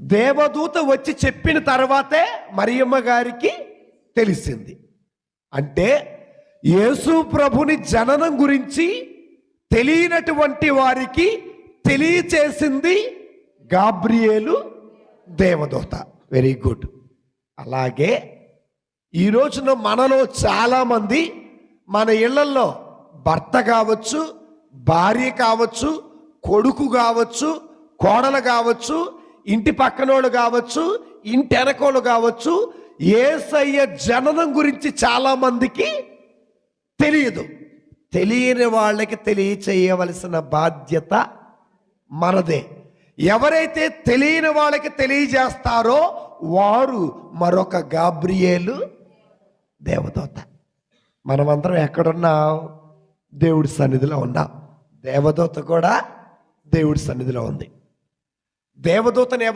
దేవదూత వచ్చి చెప్పిన తర్వాతే మరియమ్మ గారికి తెలిసింది. అంటే యేసు ప్రభుని జననం గురించి తెలియనటువంటి వారికి తెలియచేసింది గాబ్రియేలు దేవదూత. వెరీ గుడ్ అలాగే ఈ రోజున మనలో చాలామంది మన ఇళ్ళలో భర్త కావచ్చు భార్య కావచ్చు కొడుకు కావచ్చు కోడలు కావచ్చు ఇంటి పక్కనోళ్ళు కావచ్చు ఇంటి వెనకోళ్ళు కావచ్చు ఏసయ్య జననం గురించి చాలా మందికి తెలియదు. తెలియని వాళ్ళకి తెలియచేయవలసిన బాధ్యత మనదే. ఎవరైతే తెలియని వాళ్ళకి తెలియజేస్తారో వారు మరొక గాబ్రియేలు దేవదూత. మనమందరం ఎక్కడున్నాం? దేవుడి సన్నిధిలో ఉన్నాం. దేవదూత కూడా దేవుడి సన్నిధిలో ఉంది. దేవదూతను ఎవరు